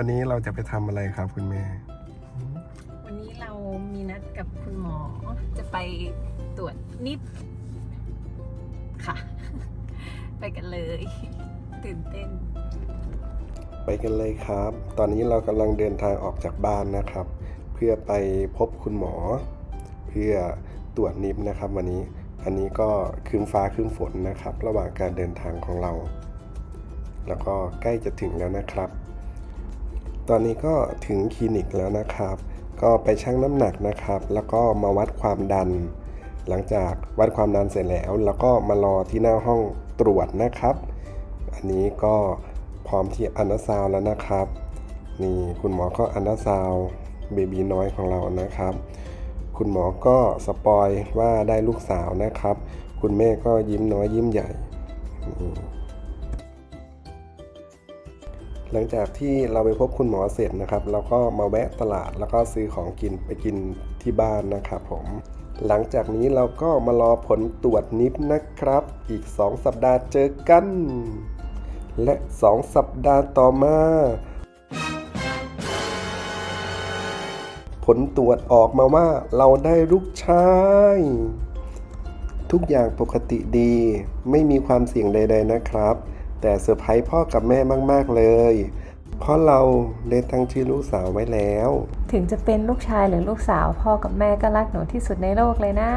วันนี้เราจะไปทำอะไรครับคุณแม่ วันนี้เรามีนัดกับคุณหมอจะไปตรวจนิดค่ะ ไปกันเลย ตื่นเต้น ไปกันเลยครับ ตอนนี้เรากำลังเดินทางออกจากบ้านนะครับ เพื่อไปพบคุณหมอ เพื่อตรวจนิบนะครับ วันนี้ อันนี้ก็ครึ้มฟ้าครึ้มฝนนะครับ ระหว่างการเดินทางของเรา แล้วก็ใกล้จะถึงแล้วนะครับ ตอนนี้ก็ถึงคลินิกแล้วนะครับ ก็ไปชั่งน้ำหนักนะครับ แล้วก็มาวัดความดัน หลังจากวัดความดันเสร็จแล้ว แล้วก็มารอที่หน้าห้องตรวจนะครับ อันนี้ก็พร้อมที่อันดาซาวแล้วนะครับ นี่คุณหมอก็อันดาซาวเบบีน้อยของเรานะครับ คุณหมอก็สปอยว่าได้ลูกสาวนะครับ คุณแม่ก็ยิ้มน้อยยิ้มใหญ่ หลังจากที่เราไปพบคุณหมอเสร็จนะครับ เราก็มาแวะตลาดแล้วก็ซื้อของกินไปกินที่บ้านนะครับผม หลังจากนี้เราก็มารอผลตรวจนิฟนะครับ อีก 2 สัปดาห์เจอกัน และ 2 สัปดาห์ต่อมา ผลตรวจออกมาว่าเราได้ลูกชายทุกอย่างปกติดี ไม่มีความเสี่ยงใด ๆนะครับ แต่เซอร์ไพรส์พ่อกับแม่มาก ๆ เลย เพราะเราได้ตั้งชื่อลูกสาวไว้แล้ว ถึงจะเป็นลูกชายหรือลูกสาว พ่อกับแม่ก็รักหนูที่สุดในโลกเลยนะ